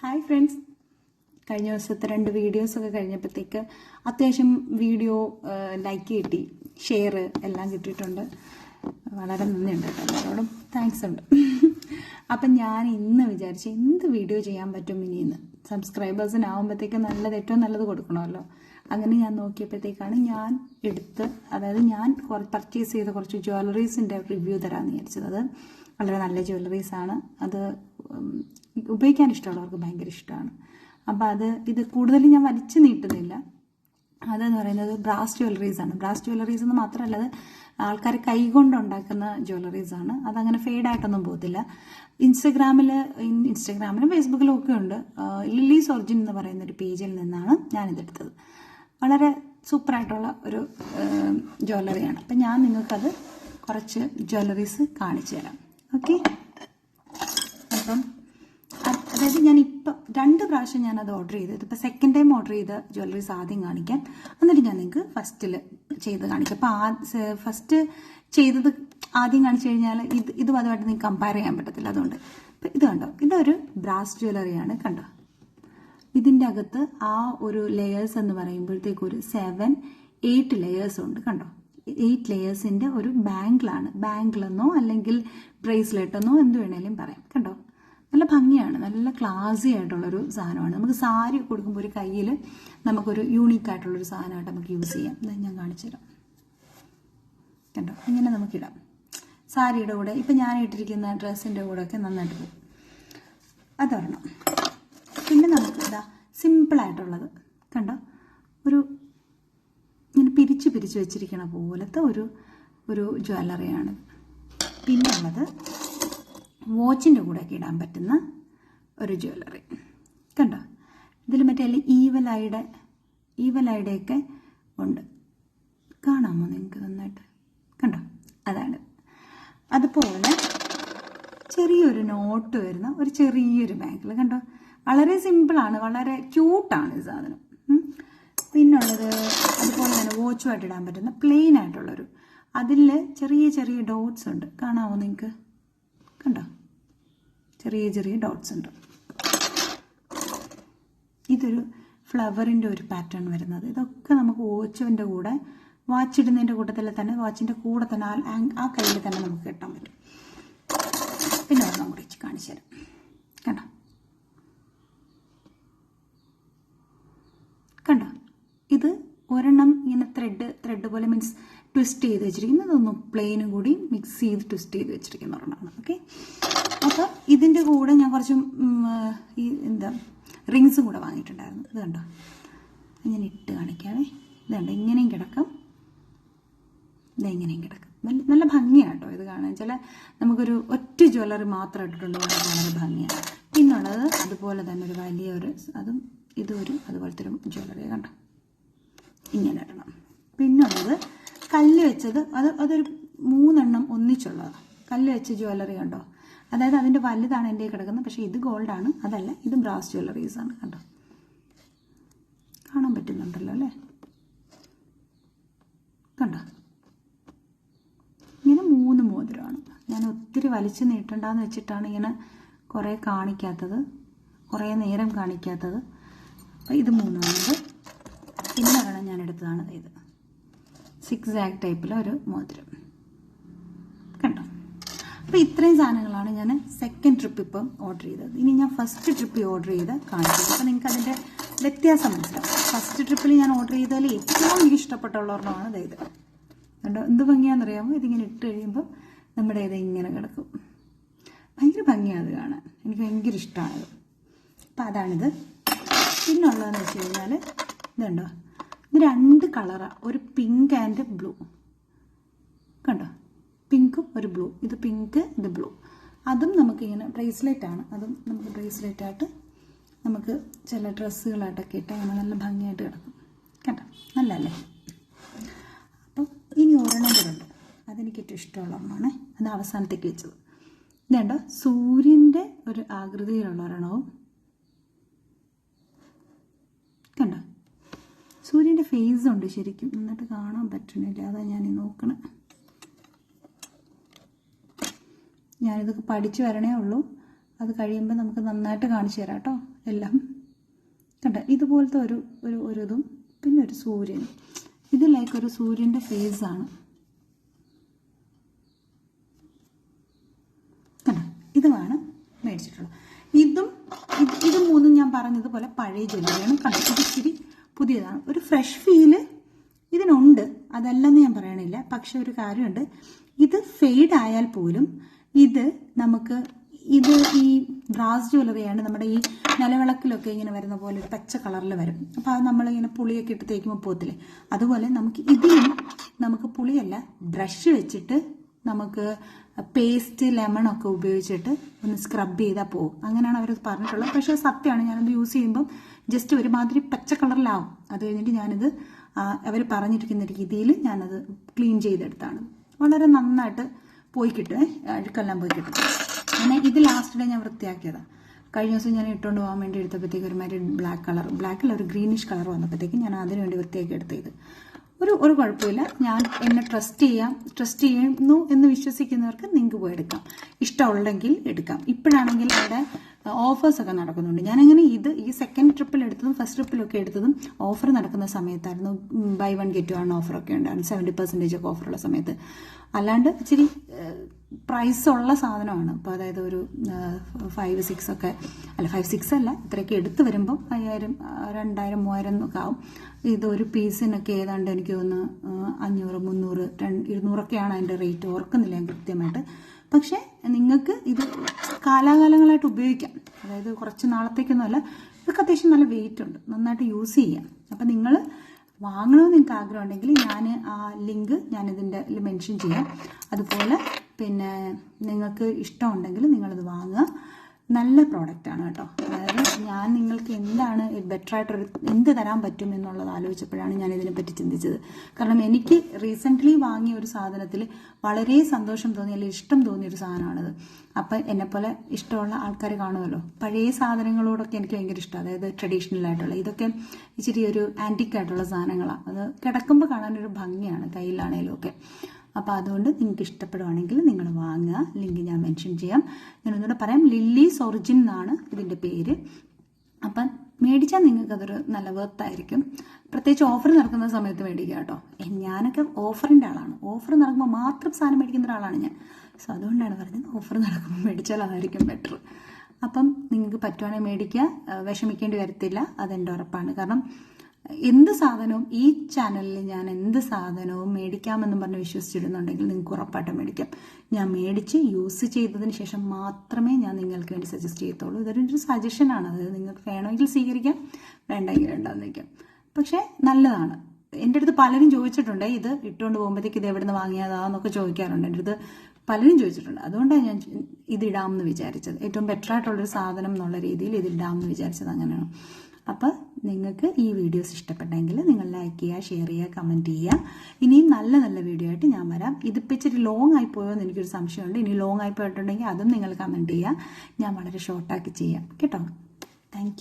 Hi friends. കഴിഞ്ഞ ദിവസത്തെ രണ്ട് വീഡിയോസൊക്കെ കഴിഞ്ഞപ്പോഴത്തേക്ക് അത്യാവശ്യം വീഡിയോ ലൈക്ക് കിട്ടി ഷെയർ എല്ലാം കിട്ടിയിട്ടുണ്ട്. വളരെ നന്ദിയുണ്ട് എല്ലാവരോടും താങ്ക്സ് ഉണ്ട്. അപ്പം ഞാൻ ഇന്ന് വിചാരിച്ച് എന്ത് വീഡിയോ ചെയ്യാൻ പറ്റും ഇനി ഇന്ന് സബ്സ്ക്രൈബേഴ്സിനാവുമ്പോഴത്തേക്ക് നല്ലത് ഏറ്റവും നല്ലത് കൊടുക്കണമല്ലോ. അങ്ങനെ ഞാൻ നോക്കിയപ്പോഴത്തേക്കാണ് ഞാൻ എടുത്ത് അതായത് ഞാൻ പർച്ചേസ് ചെയ്ത കുറച്ച് ജ്വല്ലറീസിന്റെ റിവ്യൂ തരാമെന്ന് വിചാരിച്ചത്. അത് വളരെ നല്ല ജ്വല്ലറീസാണ് അത് ഉപയോഗിക്കാൻ ഇഷ്ടമുള്ളവർക്ക് ഭയങ്കര ഇഷ്ടമാണ്. അപ്പോൾ അത് ഇത് കൂടുതലും ഞാൻ വലിച്ചു നീട്ടുന്നില്ല. അതെന്ന് പറയുന്നത് ബ്രാസ് ജ്വല്ലറീസ് ആണ്. ബ്രാസ് ജ്വല്ലറീസ് എന്ന് മാത്രമല്ല അത് ആൾക്കാർ കൈകൊണ്ടുണ്ടാക്കുന്ന ജ്വല്ലറീസ് ആണ്. അതങ്ങനെ ഫെയ്ഡ് ആയിട്ടൊന്നും പോകത്തില്ല. ഇൻസ്റ്റഗ്രാമിൽ ഇൻസ്റ്റഗ്രാമിലും ഫേസ്ബുക്കിലും ഒക്കെ ഉണ്ട്. ലില്ലീസ് ഒറിജിൻ എന്ന് പറയുന്ന ഒരു പേജിൽ നിന്നാണ് ഞാനിതെടുത്തത്. വളരെ സൂപ്പറായിട്ടുള്ള ഒരു ജ്വല്ലറിയാണ്. അപ്പം ഞാൻ നിങ്ങൾക്കത് കുറച്ച് ജ്വല്ലറീസ് കാണിച്ചു തരാം. ഓക്കെ? അപ്പം അതായത് ഞാൻ ഇപ്പം രണ്ട് പ്രാവശ്യം ഞാൻ അത് ഓർഡർ ചെയ്ത് ഇതിപ്പോൾ സെക്കൻഡ് ടൈം ഓർഡർ ചെയ്ത ജ്വല്ലറീസ് ആദ്യം കാണിക്കാൻ എന്നിട്ട് ഞാൻ നിങ്ങൾക്ക് ഫസ്റ്റിൽ ചെയ്ത് കാണിക്കാം. അപ്പോൾ ആ ഫസ്റ്റ് ചെയ്തത് ആദ്യം കാണിച്ചു കഴിഞ്ഞാൽ ഇത് ഇതും അതുമായിട്ട് നിങ്ങൾക്ക് കമ്പയർ ചെയ്യാൻ പറ്റത്തില്ല അതുകൊണ്ട്. ഇപ്പം ഇത് കണ്ടോ? ഇതൊരു ബ്രാസ് ജ്വല്ലറിയാണ്. കണ്ടോ? ഇതിന്റെ അകത്ത് ആ ഒരു ലെയേഴ്സ് എന്ന് പറയുമ്പോഴത്തേക്ക് ഒരു സെവൻ എയ്റ്റ് ലെയേഴ്സ് ഉണ്ട് കണ്ടോ? എയ്റ്റ് ലെയേഴ്സിന്റെ ഒരു ബാങ്കിളാണ് ബാങ്കിളെന്നോ അല്ലെങ്കിൽ ബ്രേസ്ലെറ്റ് എന്നോ എന്ത് വേണേലും പറയാം കണ്ടോ? നല്ല ഭംഗിയാണ്. നല്ല ക്ലാസി ആയിട്ടുള്ളൊരു സാധനമാണ്. നമുക്ക് സാരി കൊടുക്കുമ്പോൾ ഒരു കയ്യിൽ നമുക്കൊരു യൂണീക്ക് ആയിട്ടുള്ളൊരു സാധനമായിട്ട് നമുക്ക് യൂസ് ചെയ്യാം. ഞാൻ കാണിച്ചു തരാം. കണ്ടോ? ഇങ്ങനെ നമുക്കിടാം സാരിയുടെ കൂടെ ഇപ്പം ഞാൻ ഇട്ടിരിക്കുന്ന ഡ്രസ്സിന്റെ കൂടെ ഒക്കെ നന്നായിട്ട് പോകും. അതൊരെണ്ണം ഇതാ സിമ്പിളായിട്ടുള്ളത്. കണ്ട? ഒരു ഇങ്ങനെ പിരിച്ച് പിരിച്ച് വെച്ചിരിക്കണ പോലത്തെ ഒരു ഒരു ജ്വല്ലറിയാണ്. പിന്നെ ഉള്ളത് വാച്ചിന്റെ കൂടെയൊക്കെ ഇടാൻ പറ്റുന്ന ഒരു ജ്വല്ലറി. കണ്ടോ? ഇതിൽ മറ്റേ അല്ലെങ്കിൽ ഈവലൈയുടെ ഈവലൈയുടെയൊക്കെ ഉണ്ട്. കാണാമോ നിങ്ങൾക്ക് നന്നായിട്ട്? കണ്ടോ? അതാണ്. അതുപോലെ ചെറിയൊരു നോട്ട് വരുന്ന ഒരു ചെറിയൊരു ബാങ്കിൽ കണ്ടോ? വളരെ സിമ്പിളാണ് വളരെ ക്യൂട്ടാണ് ഈ സാധനം. പിന്നുള്ളത് അതുപോലെ തന്നെ വാച്ചുമായിട്ട് ഇടാൻ പറ്റുന്ന പ്ലെയിൻ ആയിട്ടുള്ളൊരു അതിൽ ചെറിയ ചെറിയ ഡോട്ട്സ് ഉണ്ട്. കാണാമോ നിങ്ങൾക്ക് കണ്ടോ? ചെറിയ ചെറിയ ഡോട്ട്സ് ഉണ്ട്. ഇതൊരു ഫ്ലവറിന്റെ ഒരു പാറ്റേൺ വരുന്നത്. ഇതൊക്കെ നമുക്ക് വാച്ചിന്റെ കൂടെ വാച്ച് ഇടുന്നതിന്റെ കൂട്ടത്തിൽ തന്നെ വാച്ചിന്റെ കൂടെ തന്നെ ആ കയ്യിൽ തന്നെ നമുക്ക് കെട്ടാൻ പറ്റും പിന്നെ ഒരെണ്ണം കൂടി വെച്ച് കാണിച്ചു തരാം കണ്ടോ കണ്ടോ ഇത് ഒരെണ്ണം ഇങ്ങനെ ത്രെഡ് ത്രെഡ് പോലെ മീൻസ് ട്വിസ്റ്റ് ചെയ്ത് വെച്ചിരിക്കുന്നത് ഇതൊന്ന് പ്ലെയിനും കൂടി മിക്സ് ചെയ്ത് ട്വിസ്റ്റ് ചെയ്ത് വെച്ചിരിക്കുന്ന ഒരെണ്ണമാണ് ഓക്കെ അപ്പോൾ ഇതിന്റെ കൂടെ ഞാൻ കുറച്ച് ഈ എന്താ റിങ്സും കൂടെ വാങ്ങിയിട്ടുണ്ടായിരുന്നു. ഇത് കണ്ടോ? ഞാൻ ഇട്ട് കാണിക്കാവേ. ഇത് കണ്ടോ? ഇങ്ങനെയും കിടക്കും. ഇത് ഇങ്ങനെയും കിടക്കും. നല്ല നല്ല ഭംഗിയാണ് കേട്ടോ ഇത് കാണാൻ. ചില നമുക്കൊരു ഒറ്റ ജ്വല്ലറി മാത്രം ഇട്ടിട്ടുണ്ട് വളരെ ഭംഗിയാണ്. പിന്നുള്ളത് അതുപോലെ തന്നെ ഒരു വലിയൊരു അതും ഇതും ഒരു അതുപോലത്തെ ഒരു ജ്വല്ലറി കണ്ടോ? ഇങ്ങനെ ഇടണം. പിന്നുള്ളത് കല്ല് വെച്ചത് അത് അതൊരു മൂന്നെണ്ണം ഒന്നിച്ചുള്ളതാണ്. കല്ല് വെച്ച ജ്വല്ലറി കണ്ടോ? അതായത് അതിന്റെ വലുതാണ് എന്റെ കിടക്കുന്നത്. പക്ഷേ ഇത് ഗോൾഡാണ് അതല്ല ഇത് ബ്രാസ് ജ്വല്ലറീസ് ആണ് കണ്ടോ? കാണാൻ പറ്റുന്നുണ്ടല്ലോ അല്ലേ? കണ്ടോ? ഇങ്ങനെ മൂന്ന് മോതിരമാണ്. ഞാൻ ഒത്തിരി വലിച്ചു നീട്ടണ്ടെന്ന് വെച്ചിട്ടാണ് ഇങ്ങനെ കുറേ കാണിക്കാത്തത്. കുറേ നേരം കാണിക്കാത്തത്. അപ്പോൾ ഇത് മൂന്നാമത് പിന്നെ ഞാൻ എടുത്തതാണ് ഇത്. സിക്സ് ആക്ട് ടൈപ്പിലെ ഒരു മോതിരം. കണ്ടോ? അപ്പോൾ ഇത്രയും സാധനങ്ങളാണ് ഞാൻ സെക്കൻഡ് ട്രിപ്പ് ഇപ്പം ഓർഡർ ചെയ്തത്. ഇനി ഞാൻ ഫസ്റ്റ് ട്രിപ്പ് ഓർഡർ ചെയ്ത് കാണിച്ചത് അപ്പോൾ നിങ്ങൾക്ക് അതിന്റെ വ്യത്യാസം മനസ്സിലാവും. ഫസ്റ്റ് ട്രിപ്പിൽ ഞാൻ ഓർഡർ ചെയ്തതിൽ ഏറ്റവും എനിക്ക് ഇഷ്ടപ്പെട്ടുള്ള ഇത്. കണ്ടോ? എന്ത് ഭംഗിയാണെന്നറിയാമോ? ഇതിങ്ങനെ ഇട്ട് കഴിയുമ്പോൾ നമ്മുടെ ഇത് ഇങ്ങനെ കിടക്കും. ഭയങ്കര ഭംഗിയാണ് അത് കാണാൻ. എനിക്ക് ഭയങ്കര ഇഷ്ടമാണത് അപ്പം അതാണിത്. പിന്നുള്ളതെന്ന് വെച്ച് കഴിഞ്ഞാൽ ഇതുണ്ടോ? രണ്ട് കളറാണ് ഒരു പിങ്ക് ആൻഡ് ബ്ലൂ കണ്ടോ? പിങ്കും ഒരു ബ്ലൂ ഇത് പിങ്ക് ഇത് ബ്ലൂ അതും നമുക്ക് ഇങ്ങനെ ബ്രേസ്ലെറ്റ് ആണ്. അതും നമുക്ക് ബ്രേസ്ലെറ്റ് ആയിട്ട് നമുക്ക് ചില ഡ്രസ്സുകളായിട്ടൊക്കെ ഇട്ട് അങ്ങനെ നല്ല ഭംഗിയായിട്ട് കിടക്കും. കേട്ടോ നല്ലല്ലേ അപ്പം ഇനി ഒരെണ്ണം കൂടെ ഉണ്ട്. അതെനിക്ക് ഏറ്റവും ഇഷ്ടമുള്ള ഒരെണ്ണമാണ് അത് അവസാനത്തേക്ക് വെച്ചത്. ഇതേണ്ട? സൂര്യന്റെ ഒരു ആകൃതിയിലുള്ള ഒരെണ്ണവും കണ്ടോ സൂര്യന്റെ ഫേസ് ഉണ്ട് ശരിക്കും. നന്നായിട്ട് കാണാൻ പറ്റണില്ല അതാ ഞാൻ നോക്കണ. ഞാനിതൊക്കെ പഠിച്ചു വരണേ ഉള്ളൂ. അത് കഴിയുമ്പോൾ നമുക്ക് നന്നായിട്ട് കാണിച്ചു തരാം കേട്ടോ എല്ലാം. കണ്ട? ഇതുപോലത്തെ ഒരു ഒരു ഒരു ഇതും. പിന്നെ ഒരു സൂര്യൻ. ഇത് ലൈക്ക് ഒരു സൂര്യന്റെ ഫേസാണ് കണ്ട? ഇതുമാണ് മേടിച്ചിട്ടുള്ളത്. ഇതും ഇത് മൂന്നും ഞാൻ പറഞ്ഞതുപോലെ പഴയ ജ്വല്ലറിയാണ് കണ്ടത് ഇത് ഇച്ചിരി പുതിയതാണ്. ഒരു ഫ്രഷ് ഫീൽ ഇതിനുണ്ട്. അതല്ലെന്ന് ഞാൻ പറയണില്ല. പക്ഷെ ഒരു കാര്യമുണ്ട്. ഇത് ഫെയ്ഡ് ആയാൽ പോലും ഇത് നമുക്ക് ഇത് ഈ ബ്രാസ് ജ്വല്ലറിയാണ് നമ്മുടെ ഈ നിലവിളക്കിലൊക്കെ ഇങ്ങനെ വരുന്ന പോലെ ഒരു പച്ച കളറിൽ വരും. അപ്പോൾ അത് നമ്മളിങ്ങനെ പുളിയൊക്കെ ഇട്ട് തേക്കുമ്പോൾ പോകത്തില്ലേ? അതുപോലെ നമുക്ക് ഇതിലും നമുക്ക് പുളിയല്ല ബ്രഷ് വെച്ചിട്ട് നമുക്ക് പേസ്റ്റ് ലെമൺ ഒക്കെ ഉപയോഗിച്ചിട്ട് ഒന്ന് സ്ക്രബ് ചെയ്താൽ പോകും അങ്ങനെയാണ് അവർ പറഞ്ഞിട്ടുള്ളത്. പക്ഷേ സത്യമാണ് ഞാനത് യൂസ് ചെയ്യുമ്പം ജസ്റ്റ് ഒരുമാതിരി പച്ച കളറിലാവും. അത് കഴിഞ്ഞിട്ട് ഞാനിത് അവർ പറഞ്ഞിരിക്കുന്ന രീതിയിൽ ഞാനത് ക്ലീൻ ചെയ്തെടുത്താണ്. വളരെ നന്നായിട്ട് പോയി കിട്ടും. അഴുക്കെല്ലാം പോയി കിട്ടും. അങ്ങനെ ഇത് ലാസ്റ്റ് ഡേ ഞാൻ വൃത്തിയാക്കിയതാണ് കഴിഞ്ഞ ദിവസം ഞാൻ ഇട്ടുകൊണ്ട് പോകാൻ വേണ്ടി എടുത്തപ്പോഴത്തേക്ക് ഒരുമാതിരി ബ്ലാക്ക് കളർ ബ്ലാക്കിൽ ഒരു ഗ്രീനിഷ് കളർ വന്നപ്പോഴത്തേക്ക് ഞാൻ അതിനുവേണ്ടി വൃത്തിയാക്കി എടുത്തത്. ഒരു ഒരു കുഴപ്പമില്ല. ഞാൻ എന്നെ ട്രസ്റ്റ് ചെയ്യാം. ട്രസ്റ്റ് ചെയ്യുന്നു എന്ന് വിശ്വസിക്കുന്നവർക്ക് നിങ്ങൾക്ക് പോയി എടുക്കാം. ഇഷ്ടമുണ്ടെങ്കിൽ എടുക്കാം. ഇപ്പോഴാണെങ്കിൽ അവിടെ ഓഫേഴ്സൊക്കെ നടക്കുന്നുണ്ട്. ഞാനങ്ങനെ ഇത് ഈ സെക്കൻഡ് ട്രിപ്പിൽ എടുത്തതും ഫസ്റ്റ് ട്രിപ്പിലൊക്കെ എടുത്തതും ഓഫർ നടക്കുന്ന സമയത്തായിരുന്നു. ബൈ വൺ ഗെറ്റ് വൺ ഓഫറൊക്കെ ഉണ്ടായിരുന്നു സെവന്റി പെർസെന്റേജ് ഒക്കെ ഓഫറുള്ള സമയത്ത്. അല്ലാണ്ട് ഇച്ചിരി പ്രൈസ് ഉള്ള സാധനമാണ്. അപ്പോൾ അതായത് ഒരു ഫൈവ് സിക്സ് ഒക്കെ അല്ല ഫൈവ് സിക്സ് അല്ല ഇത്രയൊക്കെ എടുത്തു വരുമ്പം അയ്യായിരം രണ്ടായിരം മൂവായിരം ഒക്കെ ആവും. ഇതൊരു പീസിനൊക്കെ ഏതാണ്ട് എനിക്ക് ഒന്ന് അഞ്ഞൂറ് മുന്നൂറ് രണ്ട് ഇരുന്നൂറൊക്കെയാണ് അതിന്റെ റേറ്റ് ഓർക്കുന്നില്ല ഞാൻ കൃത്യമായിട്ട്. പക്ഷേ നിങ്ങൾക്ക് ഇത് കാലാകാലങ്ങളായിട്ട് ഉപയോഗിക്കാം. അതായത് കുറച്ച് നാളത്തേക്കൊന്നുമല്ല ഇതൊക്കെ അത്യാവശ്യം നല്ല വെയിറ്റ് ഉണ്ട്. നന്നായിട്ട് യൂസ് ചെയ്യാം. അപ്പം നിങ്ങൾ വാങ്ങണമെന്ന് നിങ്ങൾക്ക് ആഗ്രഹമുണ്ടെങ്കിൽ ഞാൻ ആ ലിങ്ക് ഞാനിതിന്റെ മെൻഷൻ ചെയ്യാം. അതുപോലെ പിന്നെ നിങ്ങൾക്ക് ഇഷ്ടമുണ്ടെങ്കിൽ നിങ്ങളത് വാങ്ങുക. നല്ല പ്രോഡക്റ്റാണ് കേട്ടോ. അതായത് ഞാൻ നിങ്ങൾക്ക് എന്താണ് ബെറ്റർ ആയിട്ടൊരു എന്ത് തരാൻ പറ്റും എന്നുള്ളത് ആലോചിച്ചപ്പോഴാണ് ഞാൻ ഇതിനെപ്പറ്റി ചിന്തിച്ചത്. കാരണം എനിക്ക് റീസെന്റ്ലി വാങ്ങിയ ഒരു സാധനത്തിൽ വളരെ സന്തോഷം തോന്നി അല്ലെങ്കിൽ ഇഷ്ടം തോന്നിയ ഒരു സാധനമാണിത്. അപ്പം എന്നെപ്പോലെ ഇഷ്ടമുള്ള ആൾക്കാർ കാണുമല്ലോ. പഴയ സാധനങ്ങളോടൊക്കെ എനിക്ക് ഭയങ്കര ഇഷ്ടം അതായത് ട്രഡീഷണൽ ആയിട്ടുള്ള ഇതൊക്കെ ഇച്ചിരി ഒരു ആന്റിക് ആയിട്ടുള്ള സാധനങ്ങളാണ്. അത് കിടക്കുമ്പോൾ കാണാനൊരു ഭംഗിയാണ് കയ്യിലാണേലും ഒക്കെ. അപ്പോൾ അതുകൊണ്ട് നിങ്ങൾക്ക് ഇഷ്ടപ്പെടുവാണെങ്കിൽ നിങ്ങൾ വാങ്ങുക. ലിങ്ക് ഞാൻ മെൻഷൻ ചെയ്യാം. ഞാൻ ഒന്നുകൂടെ പറയാം. ലില്ലീസ് ഒറിജിൻ എന്നാണ് ഇതിന്റെ പേര്. അപ്പം മേടിച്ചാൽ നിങ്ങൾക്ക് അതൊരു നല്ല വർത്തായിരിക്കും പ്രത്യേകിച്ച് ഓഫർ നടക്കുന്ന സമയത്ത് മേടിക്കുക കേട്ടോ. ഞാനൊക്കെ ഓഫറിന്റെ ആളാണ്. ഓഫർ നടക്കുമ്പോൾ മാത്രം സാധനം മേടിക്കുന്ന ഒരാളാണ് ഞാൻ. സോ അതുകൊണ്ടാണ് പറഞ്ഞത് ഓഫർ നടക്കുമ്പോൾ മേടിച്ചാൽ അതായിരിക്കും ബെറ്റർ അപ്പം നിങ്ങൾക്ക് പറ്റുവാണെങ്കിൽ മേടിക്കുക. വിഷമിക്കേണ്ടി വരത്തില്ല. അതെന്റെ ഉറപ്പാണ്. കാരണം എന്ത് സാധനവും ഈ ചാനലിൽ ഞാൻ എന്ത് സാധനവും മേടിക്കാമെന്നും പറഞ്ഞ് വിശ്വസിച്ചിരുന്നുണ്ടെങ്കിൽ നിങ്ങൾക്ക് ഉറപ്പായിട്ടും മേടിക്കാം. ഞാൻ മേടിച്ച് യൂസ് ചെയ്തതിന് ശേഷം മാത്രമേ ഞാൻ നിങ്ങൾക്ക് വേണ്ടി സജസ്റ്റ് ചെയ്യത്തുള്ളൂ. ഇതൊരു ഒരു ആണ്. അത് നിങ്ങൾക്ക് വേണമെങ്കിൽ സ്വീകരിക്കാം വേണ്ടെങ്കിൽ വേണ്ടാന്ന് വയ്ക്കാം. പക്ഷേ നല്ലതാണ്. എന്റെ അടുത്ത് പലരും ചോദിച്ചിട്ടുണ്ട് ഇത് ഇട്ടുകൊണ്ട് പോകുമ്പോഴത്തേക്ക് ഇത് എവിടെ നിന്ന് വാങ്ങിയതാന്നൊക്കെ ചോദിക്കാറുണ്ട്. എന്റെ അടുത്ത് പലരും ചോദിച്ചിട്ടുണ്ട്. അതുകൊണ്ടാണ് ഞാൻ ഇതിടാമെന്ന് വിചാരിച്ചത്. ഏറ്റവും ബെറ്റർ ആയിട്ടുള്ളൊരു സാധനം എന്നുള്ള രീതിയിൽ ഇതിടാമെന്ന് വിചാരിച്ചത് അങ്ങനെയാണ്. അപ്പോൾ നിങ്ങൾക്ക് ഈ വീഡിയോസ് ഇഷ്ടപ്പെട്ടെങ്കിൽ നിങ്ങൾ ലൈക്ക് ചെയ്യുക ഷെയർ ചെയ്യുക കമന്റ് ചെയ്യുക. ഇനിയും നല്ല നല്ല വീഡിയോ ആയിട്ട് ഞാൻ വരാം. ഇതിപ്പോൾ ഇച്ചിരി ലോങ് ആയി പോയോ എന്ന് എനിക്കൊരു സംശയമുണ്ട്. ഇനി ലോങ് ആയി പോയിട്ടുണ്ടെങ്കിൽ അതും നിങ്ങൾ കമന്റ് ചെയ്യുക. ഞാൻ വളരെ ഷോർട്ടാക്കി ചെയ്യാം. കേട്ടോ? താങ്ക്